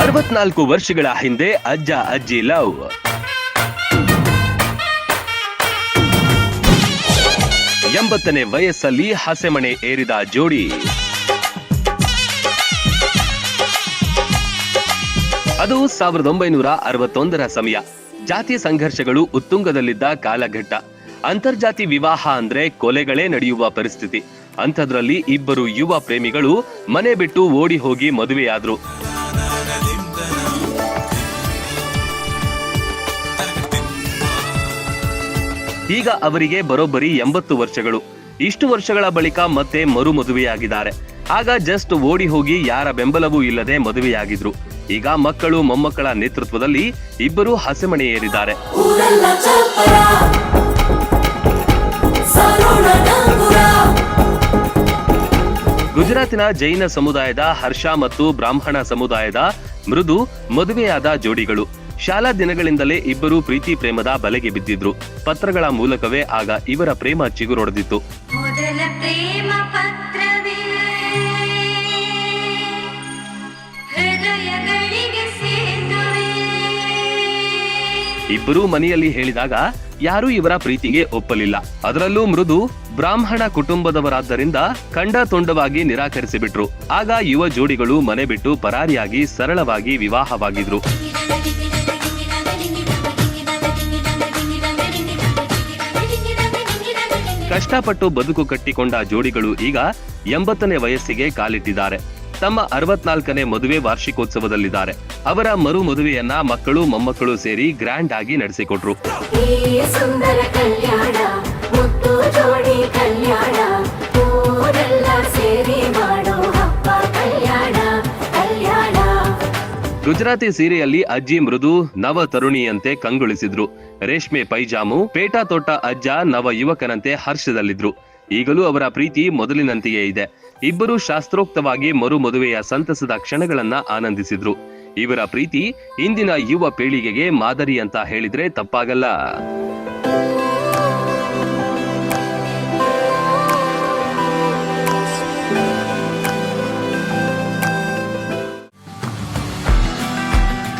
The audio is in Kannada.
ಅರವತ್ನಾಲ್ಕು ವರ್ಷಗಳ ಹಿಂದೆ ಅಜ್ಜ ಅಜ್ಜಿ ಲವ್. ಎಂಬತ್ತನೇ ವಯಸ್ಸಲ್ಲಿ ಹಸೆಮಣೆ ಏರಿದ ಜೋಡಿ. ಅದು ಸಾವಿರದ ಒಂಬೈನೂರ ಅರವತ್ತೊಂದರ ಸಮಯ. ಜಾತಿ ಸಂಘರ್ಷಗಳು ಉತ್ತುಂಗದಲ್ಲಿದ್ದ ಕಾಲಘಟ್ಟ. ಅಂತರ್ಜಾತಿ ವಿವಾಹ ಅಂದ್ರೆ ಕೊಲೆಗಳೇ ನಡೆಯುವ ಪರಿಸ್ಥಿತಿ. ಅಂಥದ್ರಲ್ಲಿ ಇಬ್ಬರು ಯುವ ಪ್ರೇಮಿಗಳು ಮನೆ ಬಿಟ್ಟು ಓಡಿ ಹೋಗಿ ಮದುವೆಯಾದ್ರು. ಈಗ ಅವರಿಗೆ ಬರೋಬ್ಬರಿ ಎಂಬತ್ತು ವರ್ಷಗಳು. ಇಷ್ಟು ವರ್ಷಗಳ ಬಳಿಕ ಮತ್ತೆ ಮರು ಮದುವೆಯಾಗಿದ್ದಾರೆ ಆಗ ಜಸ್ಟ್ ಓಡಿ ಹೋಗಿ ಯಾರ ಬೆಂಬಲವೂ ಇಲ್ಲದೆ ಮದುವೆಯಾಗಿದ್ರು. ಈಗ ಮಕ್ಕಳು ಮೊಮ್ಮಕ್ಕಳ ನೇತೃತ್ವದಲ್ಲಿ ಇಬ್ಬರು ಹಸೆಮಣೆ ಏರಿದ್ದಾರೆ ಗುಜರಾತಿನ ಜೈನ ಸಮುದಾಯದ ಹರ್ಷ ಮತ್ತು ಬ್ರಾಹ್ಮಣ ಸಮುದಾಯದ ಮೃದು ಮದುವೆಯಾದ ಜೋಡಿಗಳು. ಶಾಲಾ ದಿನಗಳಿಂದಲೇ ಇಬ್ಬರು ಪ್ರೀತಿ ಪ್ರೇಮದ ಬಲೆಗೆ ಬಿದ್ದಿದ್ರು. ಪತ್ರಗಳ ಮೂಲಕವೇ ಆಗ ಇವರ ಪ್ರೇಮ ಚಿಗುರೊಡೆದಿತ್ತು. ಇಬ್ಬರೂ ಮನೆಯಲ್ಲಿ ಹೇಳಿದಾಗ ಯಾರೂ ಇವರ ಪ್ರೀತಿಗೆ ಒಪ್ಪಲಿಲ್ಲ. ಅದರಲ್ಲೂ ಮೃದು ಬ್ರಾಹ್ಮಣ ಕುಟುಂಬದವರಾದ್ದರಿಂದ ಕಂಡ ತೊಂಡವಾಗಿ ನಿರಾಕರಿಸಿಬಿಟ್ರು. ಆಗ ಯುವ ಜೋಡಿಗಳು ಮನೆ ಬಿಟ್ಟು ಪರಾರಿಯಾಗಿ ಸರಳವಾಗಿ ವಿವಾಹವಾಗಿದ್ರು. ಕಷ್ಟಪಟ್ಟು ಬದುಕು ಕಟ್ಟಿಕೊಂಡ ಜೋಡಿಗಳು ಈಗ ಎಂಬತ್ತನೇ ವಯಸ್ಸಿಗೆ ಕಾಲಿಟ್ಟಿದ್ದಾರೆ. ತಮ್ಮ ಅರವತ್ನಾಲ್ಕನೇ ಮದುವೆ ವಾರ್ಷಿಕೋತ್ಸವದಲ್ಲಿದ್ದಾರೆ. ಅವರ ಮರು ಮದುವೆಯನ್ನ ಮಕ್ಕಳು, ಮೊಮ್ಮಕ್ಕಳು ಸೇರಿ ಗ್ರ್ಯಾಂಡ್ ಆಗಿ ನಡೆಸಿಕೊಟ್ರು. ಕಲ್ಯಾಣ ಗುಜರಾತಿ ಸೀರೆಯಲ್ಲಿ ಅಜ್ಜಿ ಮೃದು, ನವ ತರುಣಿಯಂತೆ ಕಂಗೊಳಿಸಿದ್ರು. ರೇಷ್ಮೆ ಪೈಜಾಮು, ಪೇಟಾ ತೋಟ ಅಜ್ಜ, ನವ ಯುವಕನಂತೆ ಹರ್ಷದಲ್ಲಿದ್ರು. ಈಗಲೂ ಅವರ ಪ್ರೀತಿ ಮೊದಲಿನಂತೆಯೇ ಇದೆ. ಇಬ್ಬರು ಶಾಸ್ತ್ರೋಕ್ತವಾಗಿ ಮರು ಮದುವೆಯ ಸಂತಸದ ಕ್ಷಣಗಳನ್ನ ಆನಂದಿಸಿದ್ರು. ಇವರ ಪ್ರೀತಿ ಇಂದಿನ ಯುವ ಪೀಳಿಗೆಗೆ ಮಾದರಿ ಅಂತ ಹೇಳಿದ್ರೆ ತಪ್ಪಾಗಲ್ಲ.